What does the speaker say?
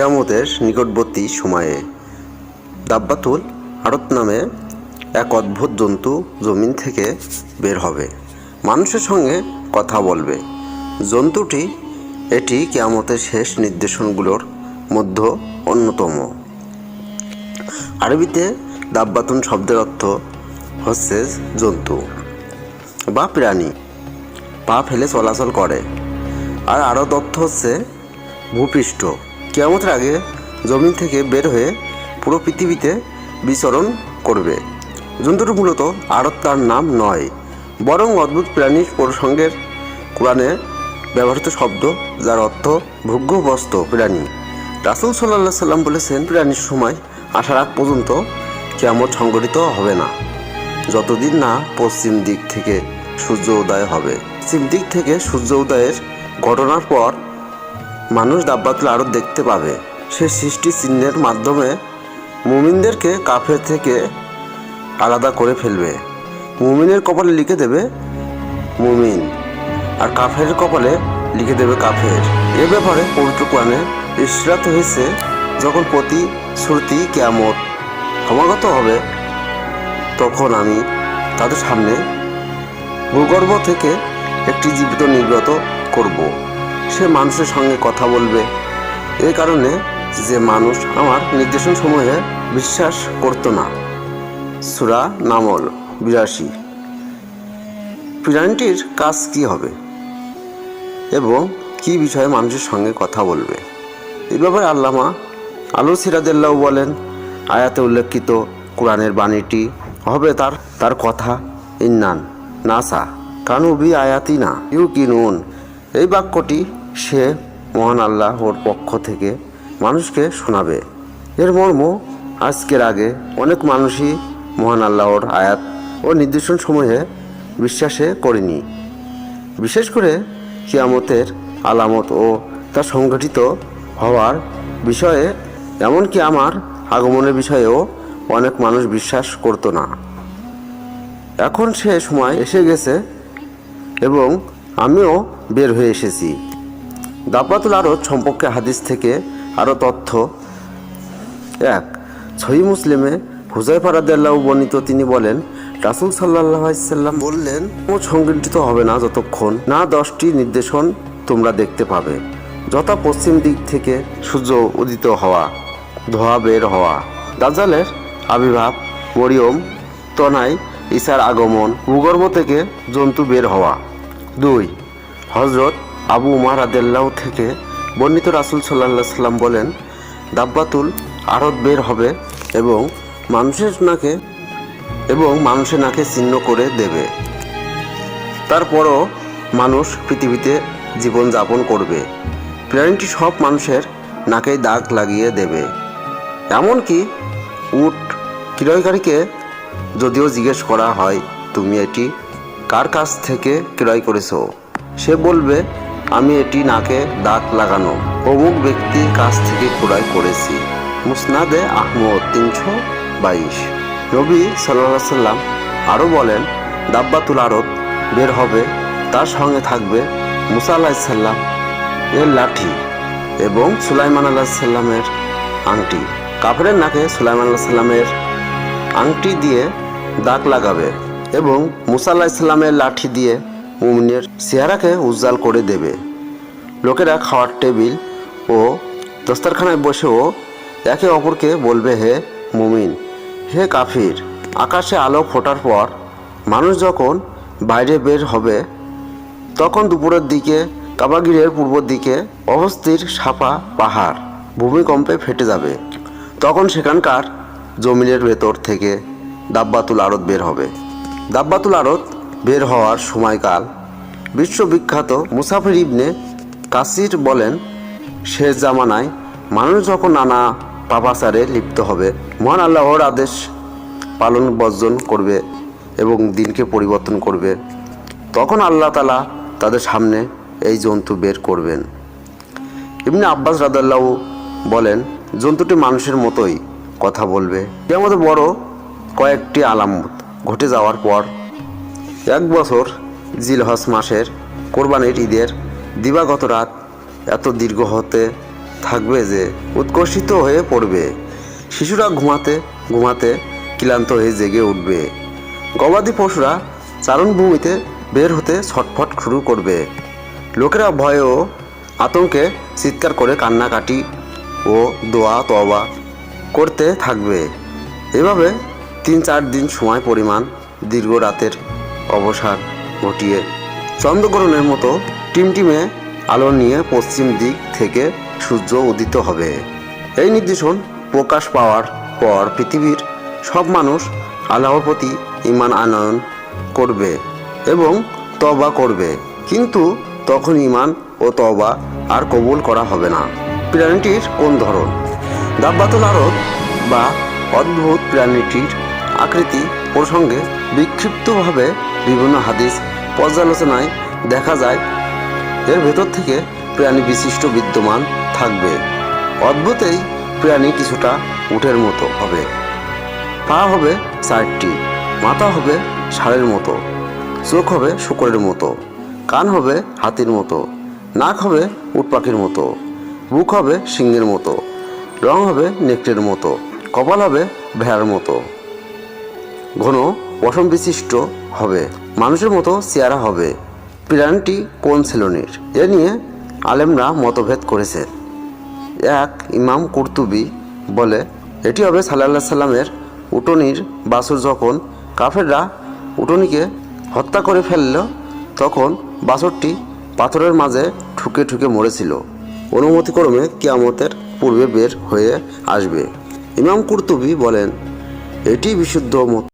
কেয়ামতের নিকটবর্তী সময়ে দাব্বাতুল আড়ত নামে এক অদ্ভুত জন্তু জমিন থেকে বের হবে। মানুষের সঙ্গে কথা বলবে। জন্তুটি এটি কেয়ামতের শেষ নির্দেশনগুলোর মধ্যে অন্যতম। আরবিতে দাব্বাতুন শব্দের অর্থ হচ্ছে জন্তু বা প্রাণী। পা ফেলে চলাচল করে। আর আরও তথ্য হচ্ছে ভূপৃষ্ঠ। কেয়ামতের আগে জমিন থেকে বের হয়ে পুরো পৃথিবীতে বিচরণ করবে। জন্তুটি মূলত আরত তার নাম নয়, বরং অদ্ভুত প্রাণীর প্রসঙ্গের কোরআনে ব্যবহৃত শব্দ, যার অর্থ ভোগ্যবস্ত প্রাণী। রাসুল সাল্লাহ সাল্লাম বলেছেন, প্রাণীর সময় আসার আগ পর্যন্ত কেয়ামত সংগঠিত হবে না। যতদিন না পশ্চিম দিক থেকে সূর্য উদয় হবে। পশ্চিম দিক থেকে সূর্য উদয়ের ঘটনার পর মানুষ দাব্বাতুল আরও দেখতে পাবে। সে সৃষ্টি চিহ্নের মাধ্যমে মুমিনদেরকে কাফের থেকে আলাদা করে ফেলবে। মুমিনের কপালে লিখে দেবে মুমিন আর কাফের কপালে লিখে দেবে কাফের। এ ব্যাপারে পবিত্র কোরআনে ইসরাত হয়েছে যখন প্রতি শ্রুতি কেয়ামত সমাগত হবে, তখন আমি তাদের সামনে ভূগর্ভ থেকে একটি জীবিত নির্গত করব। সে মানুষের সঙ্গে কথা বলবে। এই কারণে যে মানুষ আমার নির্দেশন সমূহে বিশ্বাস করতো না। সুরা নামল, বিরাশি। প্রাণীটির কাজ কি হবে? এবং কি বিষয়ে মানুষের সঙ্গে কথা বলবে? এই ব্যাপারে আল্লামা আলু সিরাজুল্লাহ বলেন, আয়াতে উল্লেখিত কোরআনের বাণীটি হবে তার তার কথা, ইন্নান নাসা কানুবি আয়াতি না ইউ কিনুন এই বাক্যটি সে মহান আল্লাহর পক্ষ থেকে মানুষকে শোনাবে। এর মর্ম আজকের আগে অনেক মানুষই মহান আল্লাহর আয়াত ও নির্দেশন সমূহে বিশ্বাসে করেনি। বিশেষ করে কিয়ামতের আলামত ও তা সংগঠিত হওয়ার বিষয়ে, এমনকি আমার আগমনের বিষয়েও অনেক মানুষ বিশ্বাস করতো না। এখন সে সময় এসে গেছে এবং আমিও বের হয়ে এসেছি। দাব্বাতুল আরত সম্পর্কে হাদিস থেকে আরও তথ্য। এক ছই মুসলিমে হুজাইফা রাদিয়াল্লাহু বর্ণিত তিনি বলেন, রাসূল সাল্লাম বললেন ও সংগঠিত হবে না যতক্ষণ না দশটি নির্দেশন তোমরা দেখতে পাবে। যথা পশ্চিম দিক থেকে সূর্য উদিত হওয়া, ধোয়া বের হওয়া, দাজ্জালের আবির্ভাব, মরিয়ম তনাই ঈসার আগমন, ভূগর্ভ থেকে জন্তু বের হওয়া। দুই হজরত আবু উমার আদেল্লাহ থেকে বর্ণিত রাসুল সাল্লাহ সাল্লাম বলেন, দাব্বাতুল আরত বের হবে এবং মানুষের নাকে, এবং মানুষের নাকে চিহ্ন করে দেবে। তারপরও মানুষ পৃথিবীতে জীবন যাপন করবে। প্রাণীটি সব মানুষের নাকেই দাগ লাগিয়ে দেবে। এমনকি উট ক্রয়কারীকে যদিও জিজ্ঞেস করা হয়, তুমি এটি কার কাছ থেকে ক্রয় করেছ? সে বলবে আমি এটি নাকে দাগ লাগানো। অমুক ব্যক্তির কাছ থেকে ক্রয় করেছি। মুসনাদে আহমদ তিনশো বাইশ। নবী সাল্লাহ সাল্লাম আরও বলেন, দাব্বাতুল আরত বের হবে, তার সঙ্গে থাকবে মুসা আলাহিসাল্লাম এর লাঠি এবং সুলাইমান আল্লাহ সাল্লামের আংটি। কাপড়ের নাকে সুলাইমান আল্লাহ সাল্লামের আংটি দিয়ে দাগ লাগাবে এবং মুসা আল্লাহ সাল্লামের লাঠি দিয়ে মুমিনের চেহারাকে উজ্জ্বল করে দেবে। লোকেরা খাওয়ার টেবিল ও দস্তারখানায় বসেও একে অপরকে বলবে, হে মুমিন, হে কাফির, আকাশে আলো ফোটার পর মানুষ যখন বাইরে বের হবে, তখন দুপুরের দিকে, কাবাগিরের পূর্ব দিকে অবস্থির সাপা পাহাড় ভূমিকম্পে ফেটে যাবে। তখন সেখানকার জমিনের ভেতর থেকে দাব্বাতুল আড়ত বের হবে। দাব্বাতুল আড়ত বের হওয়ার সময়কাল। বিশ্ববিখ্যাত মুসাফির ইবনে কাসির বলেন, শেষ জামানায় মানুষ যখন নানা পাপাচারে লিপ্ত হবে, মহান আল্লাহর আদেশ পালন বর্জন করবে এবং দিনকে পরিবর্তন করবে। তখন আল্লাহ তালা তাদের সামনে এই জন্তু বের করবেন। এমনি আব্বাস রাদাল্লাহ বলেন, জন্তুটি মানুষের মতোই কথা বলবে। এর মধ্যে বড় কয়েকটি আলামত ঘটে যাওয়ার পর এক বছর জিলহস মাসের কোরবানির ঈদের দিবাগত রাত এত দীর্ঘ হতে থাকবে যে উৎকর্ষিত হয়ে পড়বে। শিশুরা ঘুমাতে ঘুমাতে ক্লান্ত হয়ে জেগে উঠবে। গবাদি পশুরা চারণভূমিতে বের হতে ছটফট শুরু করবে। লোকেরা ভয়ে ও আতঙ্কে চিৎকার করে কান্নাকাটি ও দোয়া তওবা করতে থাকবে। এভাবে তিন চার দিন সময় পরিমাণ দীর্ঘ রাতের অবসান ঘটিয়ে চন্দ্রগ্রহণের মতো টিমটিমে আলো নিয়ে পশ্চিম দিক থেকে সূর্য উদিত হবে। এই নির্দেশন প্রকাশ পাওয়ার পর পৃথিবীর সব মানুষ আল্লাহর প্রতি ইমান আনয়ন করবে এবং তবা করবে। কিন্তু তখন ইমান ও তবা আর কবুল করা হবে না। প্রাণীটির কোন ধরন? দাব্বাতুল আরব বা অদ্ভুত প্রাণীটির আকৃতি প্রসঙ্গে বিক্ষিপ্তভাবে বিভিন্ন হাদিস পর্যালোচনায় দেখা যায়, এর ভেতর থেকে প্রাণী বিশিষ্ট বিদ্যমান থাকবে। অদ্ভুতেই প্রাণী কিছুটা উটের মতো হবে। পা হবে চারটি, মাথা হবে ষাঁড়ের মতো, চোখ হবে শুকরের মতো, কান হবে হাতির মতো, নাক হবে উট পাখির মতো, বুক হবে সিংহের মতো, রং হবে নেকড়ের মতো, কপাল হবে ভেড়ার মতো। ঘন পশম বিশিষ্ট হবে। মানুষের মতো চেহারা হবে। প্রাণীটি কোন শ্রেণির এ নিয়ে আলেমরা মতভেদ করেছে। এক ইমাম কুর্তুবি বলে, এটি হবে সাল্লাহ সাল্লামের উটনির বাসুর যখন কাফেররা উটনিকে হত্যা করে ফেলল, তখন বাসরটি পাথরের মাঝে ঠুকে ঠুকে মরেছিল। অনুমতিক্রমে কিয়ামতের পূর্বে বের হয়ে আসবে। ইমাম কুর্তুবি বলেন, এটি বিশুদ্ধ মত